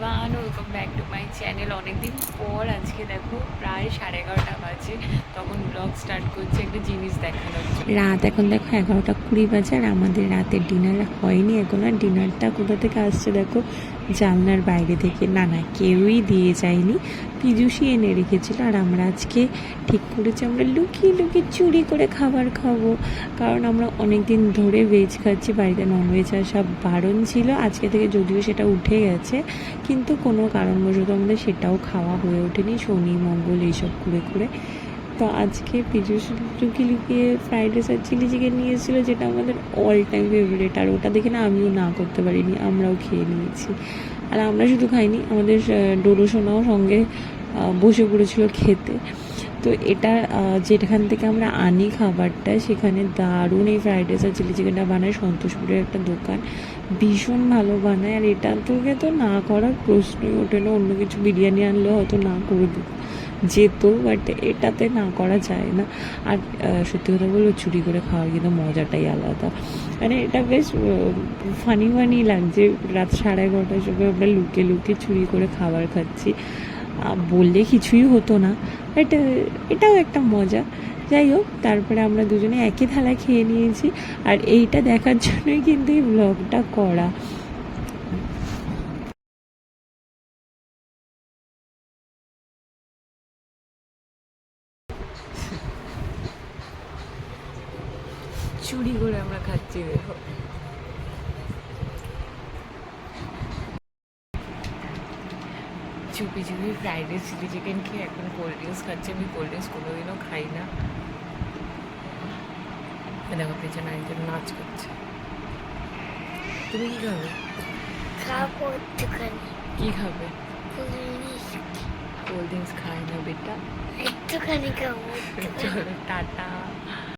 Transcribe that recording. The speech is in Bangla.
Everyone welcome back to my channel অনেকদিন পর আজকে দেখো প্রায় সাড়ে এগারোটা বাজে, তখন ব্লগ স্টার্ট করছে, একটা জিনিস জন্য। রাত এখন দেখো এগারোটা কুড়ি বাজে আর আমাদের রাতের ডিনার হয়নি, এখন আর ডিনারটা কোথা থেকে আসছে দেখো? জানলার বাইরে থেকে না না, কেউই দিয়ে যায়নি। পিজুসি এনে রেখেছিল। আর আমরা আজকে ঠিক করেছি, আমরা লুকিয়ে লুকিয়ে চুরি করে খাবার খাব। কারণ আমরা অনেক দিন ধরে ভেজ খাচ্ছি, বাড়িতে ননভেজ আর সব বারণ ছিল। আজকে থেকে যদিও সেটা উঠে গেছে, কিন্তু কোনো কারণবশত আমাদের সেটাও খাওয়া হয়ে ওঠেনি। শনি, মঙ্গল, এইসব করে করে তো আজকে পিজুস লুকিয়ে লুকিয়ে ফ্রাইড রাইস আর চিলি চিকেন নিয়ে এসেছিল যেটা আমাদের অল টাইম ফেভারিট আর ওটা দেখে না আমিও না করতে পারিনি আমরাও খেয়ে নিয়েছি। আর আমরা শুধু খাইনি আমাদের আহ, ডোডো সোনাও সঙ্গে বসে পড়েছিল খেতে। তো এটা যেখান থেকে আমরা আনি খাবারটা সেখানে দারুণ এই ফ্রাইড রাইস আর চিলি চিকেনটা বানায়। সন্তোষপুরের একটা দোকান ভীষণ ভালো বানায়। আর এটা তোকে তো না করার প্রশ্নই ওঠে না অন্য কিছু বিরিয়ানি আনলেও হয়তো না করে দিত। যেত বাট এটাতে না করা যায় না। আর সত্যি কথা বলব, চুরি করে খাওয়ার কিন্তু মজাটাই আলাদা। মানে এটা বেশ ফানি ফানি লাগছে। রাত সাড়ে এগারোটার সময় আমরা লুকে লুকিয়ে চুরি করে খাবার খাচ্ছি। বললে কিছুই হতো না বাট এটাও একটা মজা। যাই হোক, তারপরে আমরা দুজনে একই থালা খেয়ে নিয়েছি। আর এইটা দেখার জন্যই কিন্তু এই ব্লগটা করা। চুরি করে আমরা খাচ্ছি দেখো। চুপি চুপি ফ্রাইড রাইস চিলি চিকেন খেয়ে এখন কোল্ড ড্রিঙ্কস খাচ্ছি আমি কোল্ড ড্রিঙ্কস কোনোদিনও খাই না। দেখো পেছনে একজন নাচ করছে। তুমি কি খাবে? খাব একটুখানি। কি খাবে? কোল্ড ড্রিঙ্কস খায় না বেটা। একটুখানি খাব চলো টাটা।